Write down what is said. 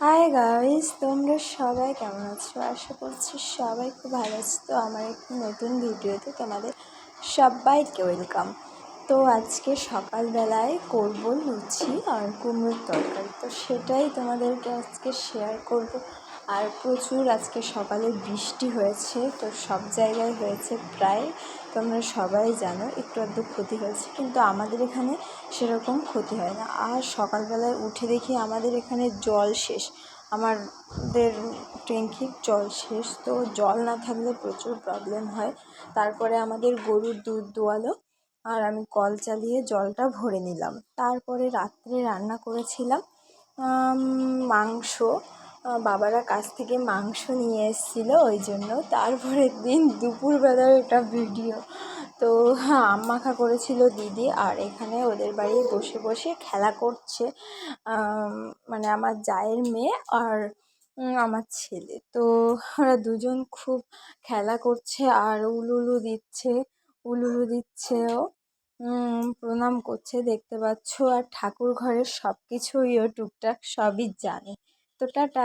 Hi guys তোমরা সবাই কেমন আছো? আশা করছি সবাই খুব ভালো আছো। তো আমার একটি নতুন ভিডিওতে তোমাদের সবাইকে ওয়েলকাম তো আজকে সকালবেলায় করব লুচি আর কুমড়োর তরকারি। তো সেটাই তোমাদেরকে আজকে শেয়ার করব। আর প্রচুর আজকে সকালে বৃষ্টি হয়েছে, তো সব জায়গায় হয়েছে প্রায়, তোমরা সবাই জানো, একটু আধটু ক্ষতি হয়েছে, কিন্তু আমাদের এখানে সেরকম ক্ষতি হয় না। আর সকালবেলায় উঠে দেখি আমাদের এখানে জল শেষ, আমাদের ট্যাঙ্কির জল শেষ, তো জল না থাকলে প্রচুর প্রবলেম হয়। তারপরে আমাদের গরুর দুধ দোয়ালো, আর আমি কল চালিয়ে জলটা ভরে নিলাম। তারপরে রাত্রে রান্না করেছিলাম মাংস বাবারা কাছ থেকে মাংস নিয়ে এসেছিল, ওই জন্য তারপরের দিন দুপুরবেলার একটা ভিডিও। তো আম মাখা করেছিল, দিদি আর এখানে ওদের বাড়ি বসে বসে খেলা করছে মানে আমার জায়ের মেয়ে আর আমার ছেলে। তো ওরা দুজন খুব খেলা করছে আর উলুলু দিচ্ছে, উলুলু দিচ্ছেও প্রণাম করছে, দেখতে পাচ্ছ? আর ঠাকুর ঘরের সব কিছুই ও টুকটাক সবই জানে। তো টাটা।